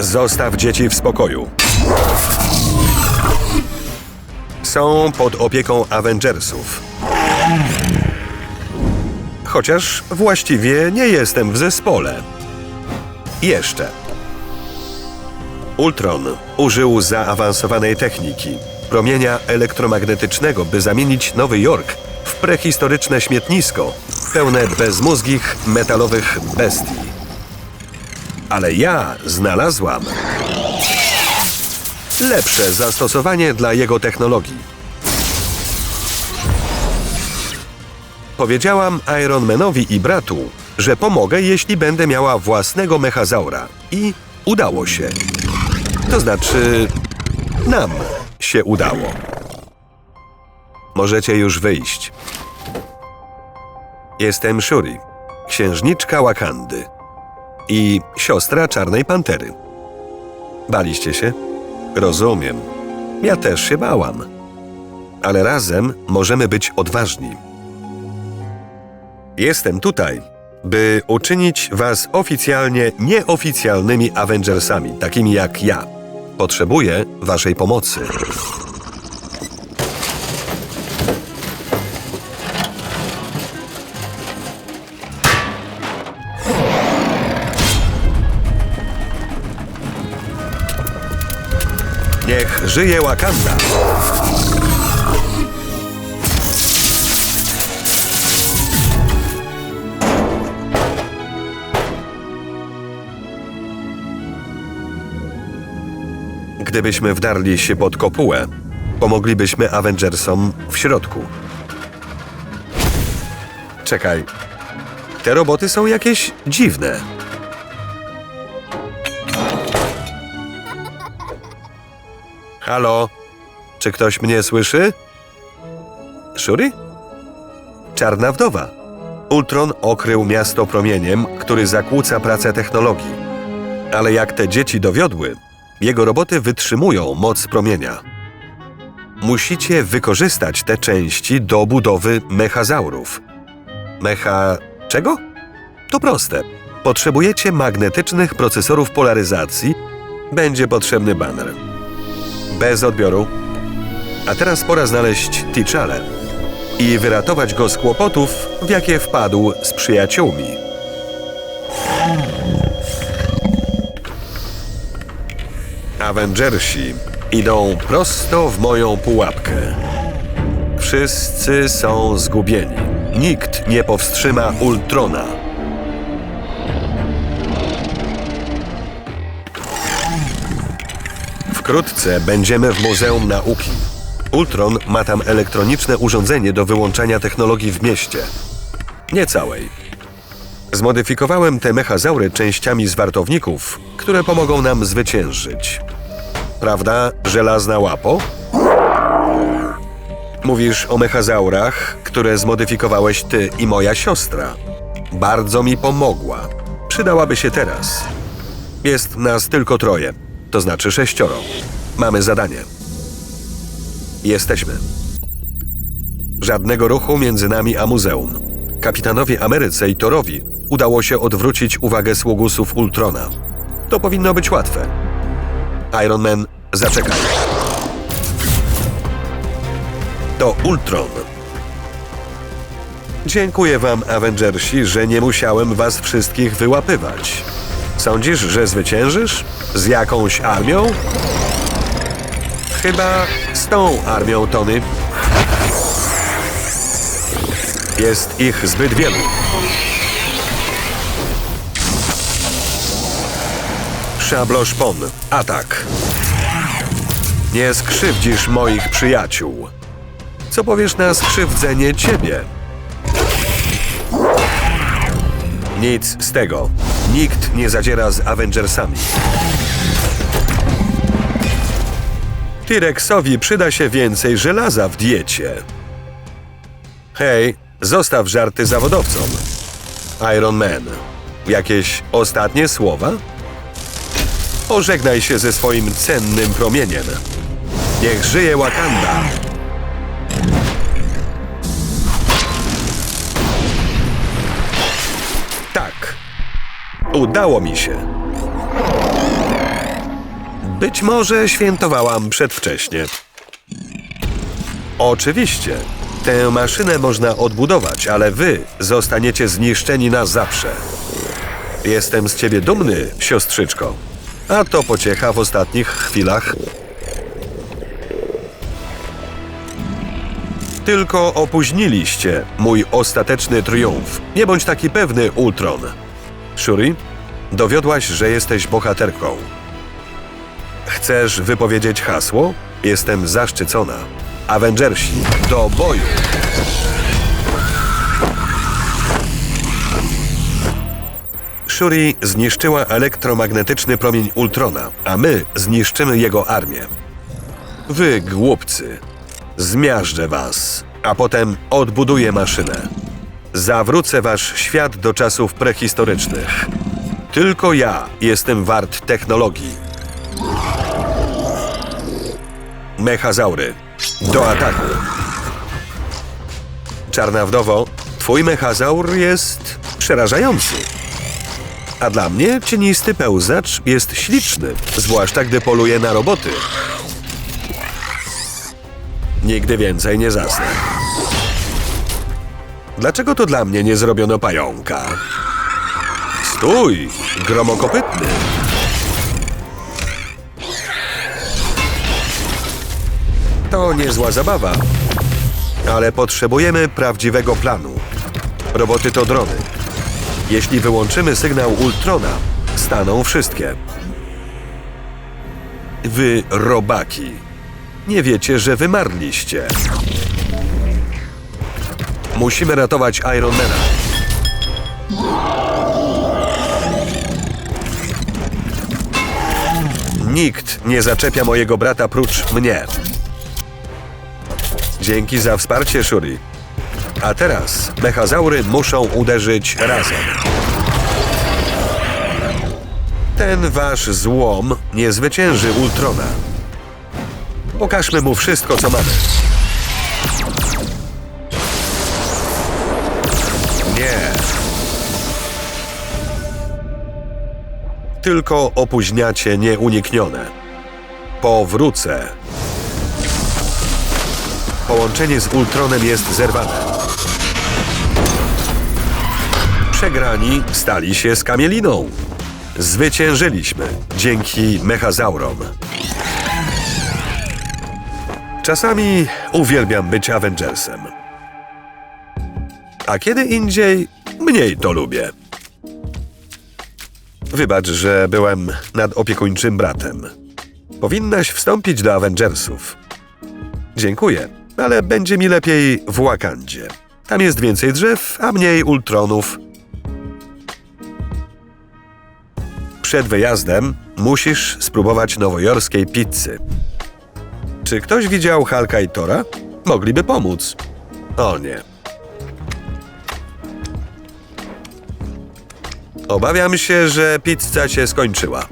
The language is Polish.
Zostaw dzieci w spokoju. Są pod opieką Avengersów. Chociaż właściwie nie jestem w zespole. Jeszcze. Ultron użył zaawansowanej techniki promienia elektromagnetycznego, by zamienić Nowy Jork w prehistoryczne śmietnisko pełne bezmózgich metalowych bestii. Ale ja znalazłam lepsze zastosowanie dla jego technologii. Powiedziałam Ironmanowi i bratu, że pomogę, jeśli będę miała własnego mechazaura. I udało się. To znaczy, nam się udało. Możecie już wyjść. Jestem Shuri, księżniczka Wakandy i siostra Czarnej Pantery. Baliście się? Rozumiem. Ja też się bałam. Ale razem możemy być odważni. Jestem tutaj, by uczynić was oficjalnie nieoficjalnymi Avengersami, takimi jak ja. Potrzebuję waszej pomocy. Niech żyje Wakanda! Gdybyśmy wdarli się pod kopułę, pomoglibyśmy Avengersom w środku. Czekaj. Te roboty są jakieś dziwne. Halo? Czy ktoś mnie słyszy? Shuri? Czarna wdowa. Ultron okrył miasto promieniem, który zakłóca pracę technologii. Ale jak te dzieci dowiodły, jego roboty wytrzymują moc promienia. Musicie wykorzystać te części do budowy mechazaurów. Mecha... czego? To proste. Potrzebujecie magnetycznych procesorów polaryzacji. Będzie potrzebny baner. Bez odbioru. A teraz pora znaleźć T'Challę i wyratować go z kłopotów, w jakie wpadł z przyjaciółmi. Avengersi idą prosto w moją pułapkę. Wszyscy są zgubieni. Nikt nie powstrzyma Ultrona. Wkrótce będziemy w Muzeum Nauki. Ultron ma tam elektroniczne urządzenie do wyłączania technologii w mieście. Nie całej. Zmodyfikowałem te mechazaury częściami z wartowników, które pomogą nam zwyciężyć. Prawda, żelazna łapo? Mówisz o mechazaurach, które zmodyfikowałeś ty i moja siostra. Bardzo mi pomogła. Przydałaby się teraz. Jest nas tylko troje, to znaczy sześcioro. Mamy zadanie. Jesteśmy. Żadnego ruchu między nami a muzeum. Kapitanowi Ameryce i Torowi udało się odwrócić uwagę sługusów Ultrona. To powinno być łatwe. Iron Man, zaczekaj. To Ultron. Dziękuję wam, Avengersi, że nie musiałem was wszystkich wyłapywać. Sądzisz, że zwyciężysz? Z jakąś armią? Chyba z tą armią, Tony. Jest ich zbyt wielu. Szabloszpon, atak. Nie skrzywdzisz moich przyjaciół. Co powiesz na skrzywdzenie ciebie? Nic z tego. Nikt nie zadziera z Avengersami. T-Rexowi przyda się więcej żelaza w diecie. Hej, zostaw żarty zawodowcom. Iron Man, jakieś ostatnie słowa? Pożegnaj się ze swoim cennym promieniem. Niech żyje Wakanda! Udało mi się. Być może świętowałam przedwcześnie. Oczywiście, tę maszynę można odbudować, ale wy zostaniecie zniszczeni na zawsze. Jestem z ciebie dumny, siostrzyczko. A to pociecha w ostatnich chwilach. Tylko opóźniliście mój ostateczny triumf. Nie bądź taki pewny, Ultron. Shuri, dowiodłaś, że jesteś bohaterką. Chcesz wypowiedzieć hasło? Jestem zaszczycona. Avengersi, do boju! Shuri zniszczyła elektromagnetyczny promień Ultrona, a my zniszczymy jego armię. Wy, głupcy, zmiażdżę was, a potem odbuduję maszynę. Zawrócę wasz świat do czasów prehistorycznych. Tylko ja jestem wart technologii. Mechazaury, do ataku. Czarna wdowo, twój mechazaur jest przerażający. A dla mnie cienisty pełzacz jest śliczny, zwłaszcza gdy poluje na roboty. Nigdy więcej nie zasnę. Dlaczego to dla mnie nie zrobiono pająka? Stój, gromokopytny. To niezła zabawa, ale potrzebujemy prawdziwego planu. Roboty to drony. Jeśli wyłączymy sygnał Ultrona, staną wszystkie. Wy robaki. Nie wiecie, że wymarliście. Musimy ratować Ironmana. Nikt nie zaczepia mojego brata prócz mnie. Dzięki za wsparcie, Shuri. A teraz mechazaury muszą uderzyć razem. Ten wasz złom nie zwycięży Ultrona. Pokażmy mu wszystko, co mamy. Tylko opóźniacie nieuniknione. Powrócę. Połączenie z Ultronem jest zerwane. Przegrani stali się skamieliną. Zwyciężyliśmy dzięki mechazaurom. Czasami uwielbiam być Avengersem. A kiedy indziej mniej to lubię. Wybacz, że byłem nadopiekuńczym bratem. Powinnaś wstąpić do Avengersów. Dziękuję, ale będzie mi lepiej w Wakandzie. Tam jest więcej drzew, a mniej ultronów. Przed wyjazdem musisz spróbować nowojorskiej pizzy. Czy ktoś widział Hulka i Tora? Mogliby pomóc. O nie. Obawiam się, że pizza się skończyła.